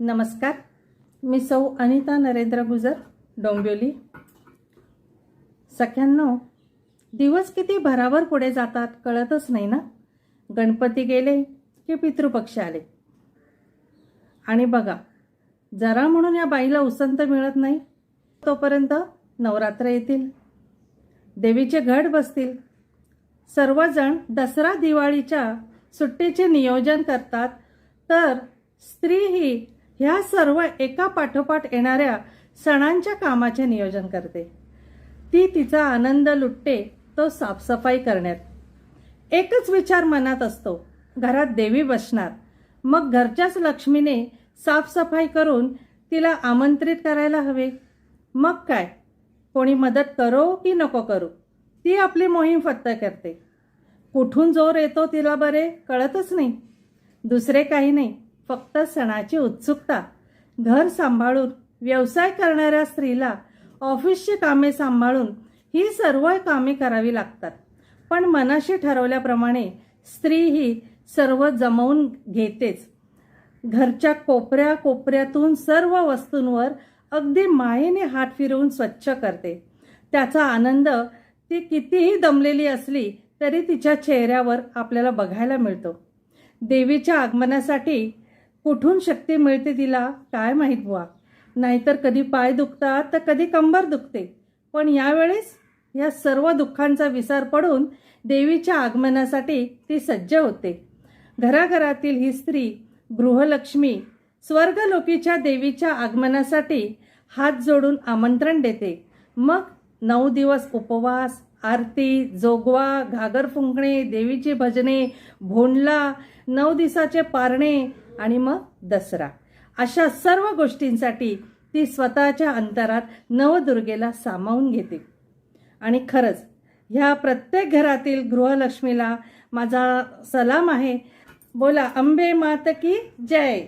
नमस्कार. मी सौ अनिता नरेंद्र गुजर डोंबिवली. सख्यांनो दिवस किती भरावर पुढे जातात कळतच नाही ना? गणपती गेले की पितृपक्ष आले? आणि बघा जरा म्हणून या बाईला उसंत मिळत नाही तोपर्यंत नवरात्र येतील. देवीचे घट बसतील. सर्वजण दसरा दिवाळीच्या सुट्टीचे नियोजन करतात. तर स्त्री ही ह्या सर्व एका पाठोपाठ येणाऱ्या सणांच्या कामाचे नियोजन करते. ती तिचा आनंद लुटते तो साफसफाई करण्यात. एकच विचार मनात असतो घरात देवी बसणार. मग घरच्याच लक्ष्मीने साफसफाई करून तिला आमंत्रित करायला हवे. मग काय? कोणी मदत करो की नको करू? ती आपली मोहीम फत्त करते. कुठून जोर येतो तिला बरे? कळतच नाही. दुसरे काही नाही. फक्त सणाची उत्सुकता. घर सांभाळून व्यवसाय करणाऱ्या स्त्रीला ऑफिसची कामे सांभाळून ही सर्व कामे करावी लागतात. पण मनाशी ठरवल्याप्रमाणे स्त्री ही सर्व जमवून घेतेच. घरच्या कोपऱ्या कोपऱ्यातून सर्व वस्तूंवर अगदी मायेने हात फिरवून स्वच्छ करते. त्याचा आनंद ती कितीही दमलेली असली तरी तिच्या चेहऱ्यावर आपल्याला बघायला मिळतो. देवीच्या आगमनासाठी कुठून शक्ती मिळते तिला काय माहीत बुवा. नाहीतर कधी पाय दुखतात तर कधी कंबर दुखते. पण यावेळेस या सर्व दुःखांचा विसार पडून देवीच्या आगमनासाठी ती सज्ज होते. घराघरातील ही स्त्री गृहलक्ष्मी स्वर्गलोकीच्या देवीच्या आगमनासाठी हात जोडून आमंत्रण देते. मग नऊ दिवस उपवास आरती जोगवा घागर फुंकणे देवीची भजने भोंडला नऊ दिवसाचे पारणे आणि मग दसरा. अशा सर्व गोष्टींसाठी ती स्वतःच्या अंतरात नवदुर्गेला सामावून घेते. आणि खरंच ह्या प्रत्येक घरातील गृहलक्ष्मीला माझा सलाम आहे. बोला अंबे मात की जय?